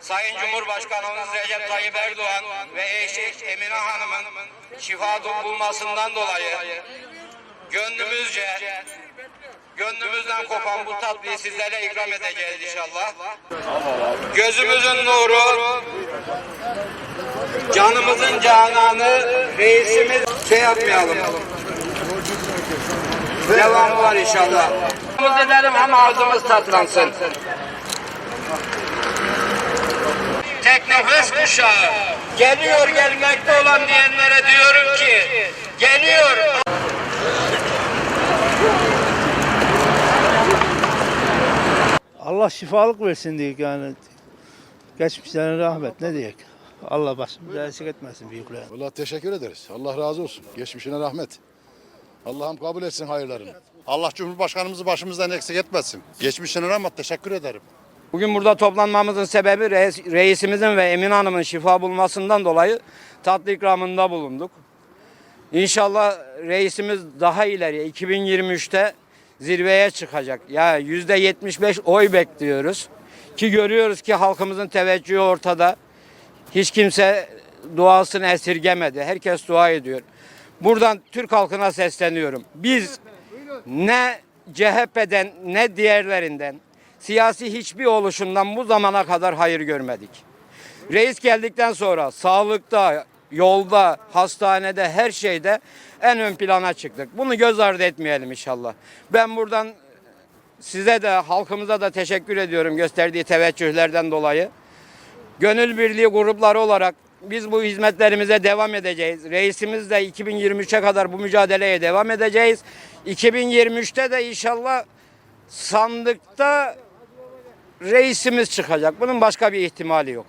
Sayın Cumhurbaşkanımız Recep Tayyip Erdoğan ve eşi Emine Hanım'ın şifa bulmasından dolayı gönlümüzce gönlümüzden kopan bu tatlıyı sizlere ikram edeceğiz inşallah. Gözümüzün nuru, canımızın cananı, reisimiz şey yapmayalım. Devamı var inşallah. Ağzımız edelim ama ağzımız tatlansın. Teknofest kuşağı geliyor gelmekte olan diyenlere diyorum ki geliyor. Allah şifalık versin diye yani. Geçmişlerine rahmet ne diyek. Allah başımıza eksik etmesin büyükler. Vallahi teşekkür ederiz. Allah razı olsun. Geçmişine rahmet. Allah'ım kabul etsin hayırlarını. Allah Cumhurbaşkanımızı başımızdan eksik etmesin. Geçmişine rahmet teşekkür ederim. Bugün burada toplanmamızın sebebi reis- reisimizin ve Emin Hanım'ın şifa bulmasından dolayı tatlı ikramında bulunduk. İnşallah reisimiz daha ileriye 2023'te zirveye çıkacak. Ya yüzde 75 oy bekliyoruz. Ki görüyoruz ki halkımızın teveccühü ortada. Hiç kimse duasını esirgemedi. Herkes dua ediyor. Buradan Türk halkına sesleniyorum. Biz ne CHP'den ne diğerlerinden siyasi hiçbir oluşumdan bu zamana kadar hayır görmedik. Reis geldikten sonra sağlıkta, yolda, hastanede, her şeyde en ön plana çıktık. Bunu göz ardı etmeyelim inşallah. Ben buradan size de halkımıza da teşekkür ediyorum gösterdiği teveccühlerden dolayı. Gönül birliği grupları olarak biz bu hizmetlerimize devam edeceğiz. Reisimiz de 2023'e kadar bu mücadeleye devam edeceğiz. 2023'te de inşallah sandıkta reisimiz çıkacak. Bunun başka bir ihtimali yok.